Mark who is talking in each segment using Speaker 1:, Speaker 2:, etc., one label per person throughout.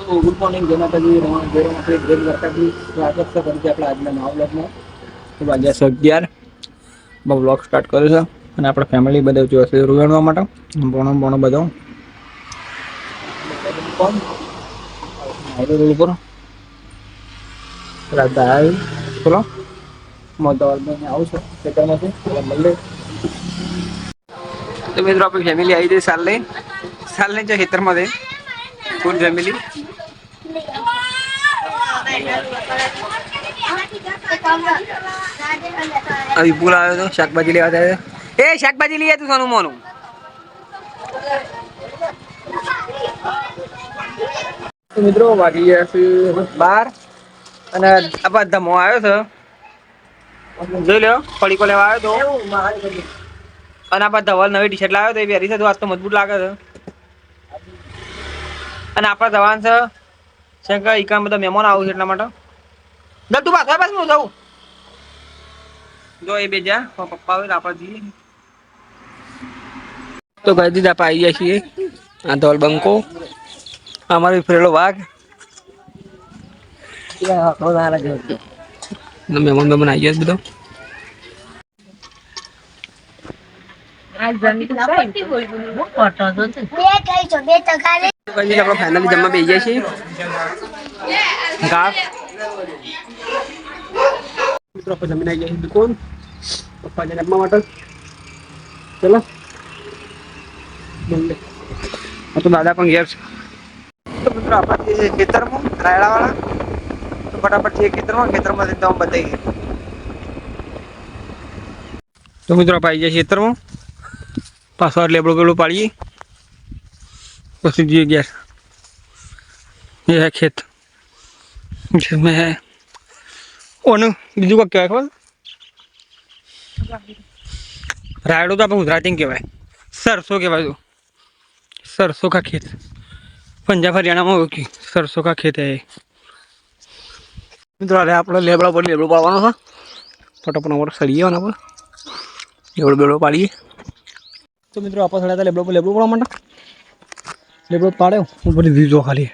Speaker 1: Good morning જય માતાજી જય જય દ્વારકાજી સ્વાગત છે ફરીથી આપણા આજના નવા બ્લોગમાં વાગ્યા છે અગિયાર બ્લોગ સ્ટાર્ટ કર્યો છે અને આપણે ફેમિલી બધા જો હશે રૂવાણવા માટે ભણો ભણો બધો હાઈવે રોડ ઉપર રાત બોલો ચલો આવું છું ખેતરમાંથી મળે તો મિત્રો આપણી ફેમિલી આવી ગઈ સાલ લઈ સાલ લઈ છે ખેતરમાંથી ફૂલ ફેમિલી વિપુલ આવ્યો તો શાકભાજી લેવા જાય એ શાકભાજી લઈએ તું સોનું મોનું. મિત્રો, વાગી ગયા છે બાર અને આ ધમો આવ્યો છે. જોઈ લો પડીકો લેવા આવ્યો તો. અને આ બધા ધવલ નવી ટી શર્ટ લાવ્યો તો એ પહેરી છે, તો આજ તો મજબૂત લાગે છે. અને આપણા ધવાન છે શંકર ઈકાન બધા મહેમાન આવું છે એટલા માટે? દર તું પાછો પાછું હું જાઉં જો એ બે જા પપ્પા આવે તો આપણે જઈએ. તો ઘર દીધા આપણે આવી ગયા છીએ. આ ધોલ બંકો. અમારો ફરેલો વાઘ. મહેમાન મહેમાન આવી ગયા છે બધો.
Speaker 2: બે કઈ છો. બે તો ખાલી
Speaker 1: તો કઈ આપણે ફાઇનલી જમવા બેસી જાય છીએ ઘાસ મિત્રો આપણે જમીન આવી ગયા છીએ દુકાન પપ્પાને જમવા માટે ચલો મળીએ. આ તો દાદા પણ ઘેર છે તો મિત્રો આપણે જે ખેતરમાં રાયડાવાળા તો ફટાફટ જે ખેતરમાં ખેતરમાં જઈને તમે બતાવી તો મિત્રો આપણે આવી જાય ખેતરમાં પાછો લેબડો બેબડો પાડીએ પછી જઈએ ગેસ ये है खेत जिसमें है ઓનું બીજું કોઈ કહેવાય ખબર રાયડો તો આપણે ગુજરાતી કહેવાય સરસો કહેવાય તો सरसों का खेत पंजाब हरियाणा में होगी सरसों का खेत है ये મિત્રો હવે આપણે લેબડા પર લેબડો પાડવાનો છે ફટાફટ અમારે સળીએ આના પર લેબડો બેબડો પાડીએ તો મિત્રો આપણે સળ્યા હતા લેબડો પર લેબડો પાડવા માટે લેબડો પાડ્યો ઉપર દીધો ખાલી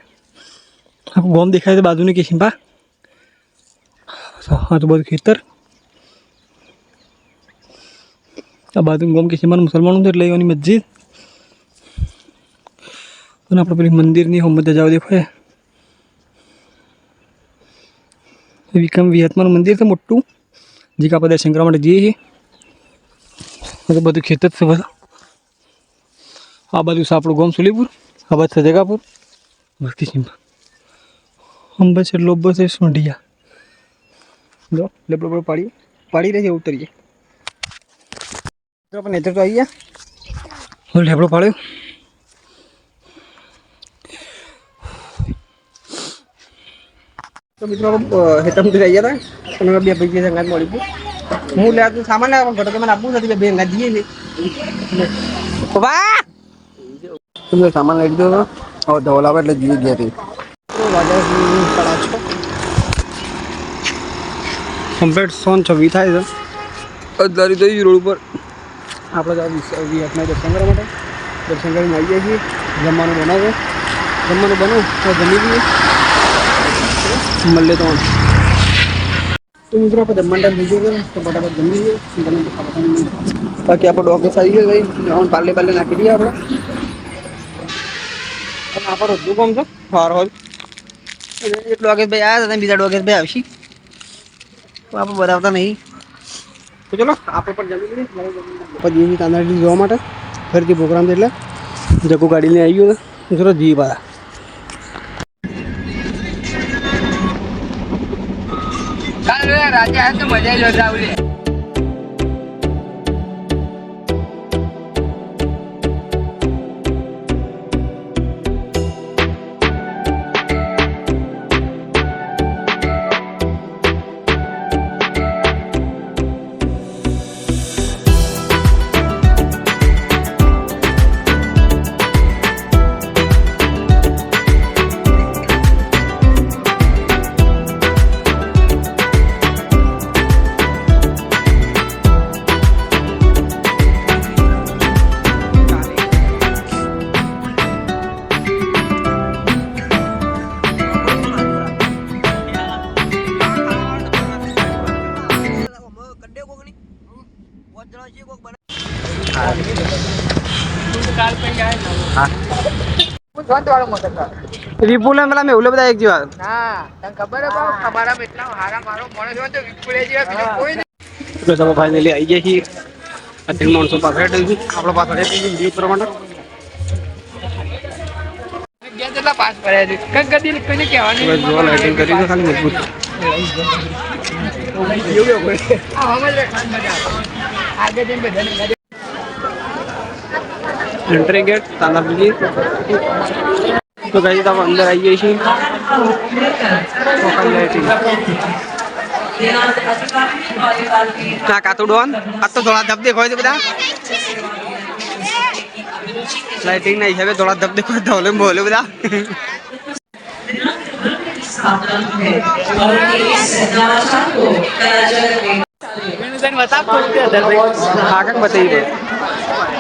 Speaker 1: આખું ગોમ દેખાય છે બાજુની કે સિંપા હા તો બધું ખેતર આ બાજુ ગોમ કે સિંપાનું મુસલમાનો છે એટલે એની મસ્જિદ અને આપણે પેલી મંદિરની હોમત જાવ દેખાય વિક્રમ વિહતમાનું મંદિર છે મોટું જે કે આપણે દર્શન કરવા માટે જઈએ છીએ આ તો બધું ખેતર જ છે બધા આ બાજુ છે આપણું ગોમ સુલીપુર આ છે જગાપુર? ભક્તિ સિંપા અંબા છે લોબો છે સોંઢિયા. જો લેબડો બડો પાડી પાડી રહી છે ઉતરીએ તો આપણે નેતર તો આવી ગયા? હવે લેબડો પાડ્યો. તો મિત્રો હેતમથી ગયા હતા અને બે ભાઈ છે અંગાત મળી ગયું હું લે તું સામાન લાવ પણ ઘટકે મને આપવું નથી બે અંગાત જઈએ છે. વાહ! તમે સામાન લઈ લીધો હવે ધવલ આવે એટલે જઈએ ગયા હતી સાડા છ કમ્પ્લીટ સોન છવ્વી થાય છે અધારી થઈ રોડ ઉપર આપણે વિહતના દર્શન કરવા માટે દર્શન કરીને આવી જાય છીએ જમવાનું બનાવો જમવાનું બનાવું તો જમી લઈએ મળે તો તો મિત્રો આપણે જમવાનું ટાઈમ થઈ ગયો તો ફટાફટ જમી લઈએ તમે તો ખાવાનું નહીં. બાકી આપણે ડોકેસ આવી ગયો ભાઈ પાલે પાલે નાખી દઈએ આપણે અને આપણો કામ છે? એક ડોગેશ ભાઈ આવ્યા હતા બીજા ડોગેશ ભાઈ આવશે. આપણે બનાવતા નહીં. તો ચલો આપણે પણ જમી લઈએ. પછી એની તાંદડી જોવા માટે ફરીથી પ્રોગ્રામ એટલે જગુ ગાડી લઈને આવી ગયો ચલો જી પાછા. રાજા તો મજા લો રાવલે હા
Speaker 3: શાંત વાળો
Speaker 1: વિપુલ ને પેલા મેહુલે બધા એક જેવા.
Speaker 3: ના તને ખબર હે બાપ? તમારા એટલા હારા મારો માણસ હોય તો વિપુલે જેવા બીજો કોઈ નહીં.
Speaker 1: તો તમે ફાઇનલી આવી ગયા છીએ. અત્યારે માણસો પાછળ આપણો પાછળ એ પ્રમાણે.
Speaker 3: પાસ કર્યા છે. કંઈક ગતિ કોઈને કહેવાનું
Speaker 1: હવે લાઇટિંગ કરી છે ખાલી મજબૂત.
Speaker 3: આ હમજ રે, ખાન મજા આવે. આગળ જઈને બધાને
Speaker 1: Entry gate tanah buli. Tuh tadi tuh aku di dalam aja sih. Kok ada lighting? Nah katuh doan. Atuh doang dapetin. Lightingnya siapa doang dapetin? Doang doang boleh boleh buda.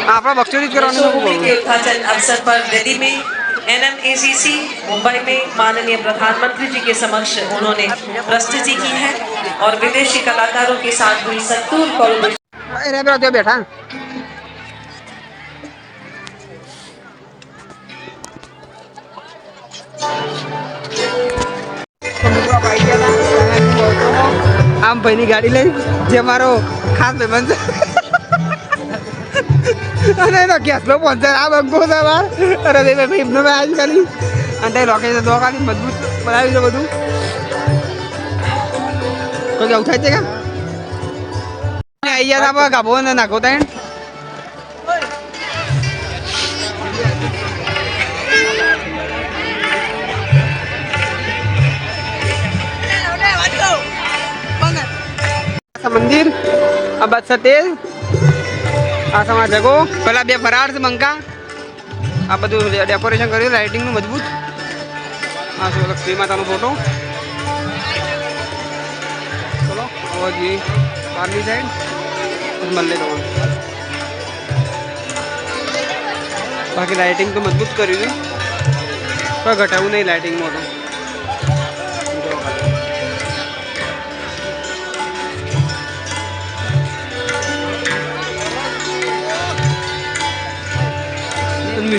Speaker 1: આપણે બક્ષોરી જ કરવાનું શું
Speaker 4: के
Speaker 1: બોલવું
Speaker 4: उद्घाटन अवसर पर दिल्ली में एनएमएसीसी मुंबई में माननीय प्रधानमंत्री जी के समक्ष उन्होंने प्रस्तुति की है और विदेशी कलाकारों के साथ हुई संतूर कोलैबोरेशन
Speaker 1: એ રે પેલા ત્યાં બેઠા આમ ભાઈની ગાડી લઈ જે મારો ખાસ ભાઈબંધ છે અને એનો ગેસનો પંચર આ બંગો છે બાર અરે ભાઈ ભાઈ એમનો મેં ખાલી અને તે લોકેશન તો ખાલી મજબૂત બનાવી છે બધું. કોઈ આવું થાય છે કે? અહીંયા આપણે ગાભો ને નાખો ત્યાં મંદિર, આ બસ તેલ. આ સમાજ જગો પેલા બે ફરાર છે બંકા. આ બધું ડેકોરેશન કર્યું લાઇટિંગનું મજબૂત. આ શું લક્ષ્મી માતાનો ફોટો ચલો હોજી બહારની સાઈડ મળે તો બાકી લાઇટિંગ તો મજબૂત કર્યું છે. પણ ઘટાવું નહીં લાઇટિંગમાં તો.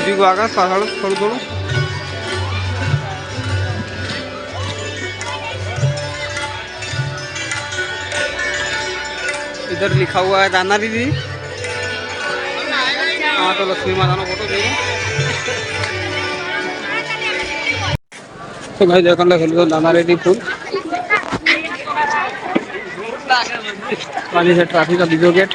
Speaker 1: మీకు బాగా సలహాలు కొడుకోడు इधर लिखा हुआ है दाना दीदी हाँ तो लक्ष्मी माता ना फोटो देखो तो भाई देखने लगे तो दाना रेडी फूल पानी से ट्रैफिक का वीडियो गेट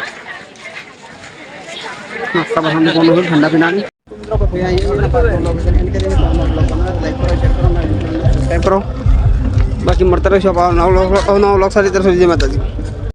Speaker 1: नाश्ता पसंद कौन ठंडा पिना नहीं સબસ્ક્રાઈબ કરો બાકી મળતા રહેશો નવ નવ લોક સારી તરફ જય માતાજી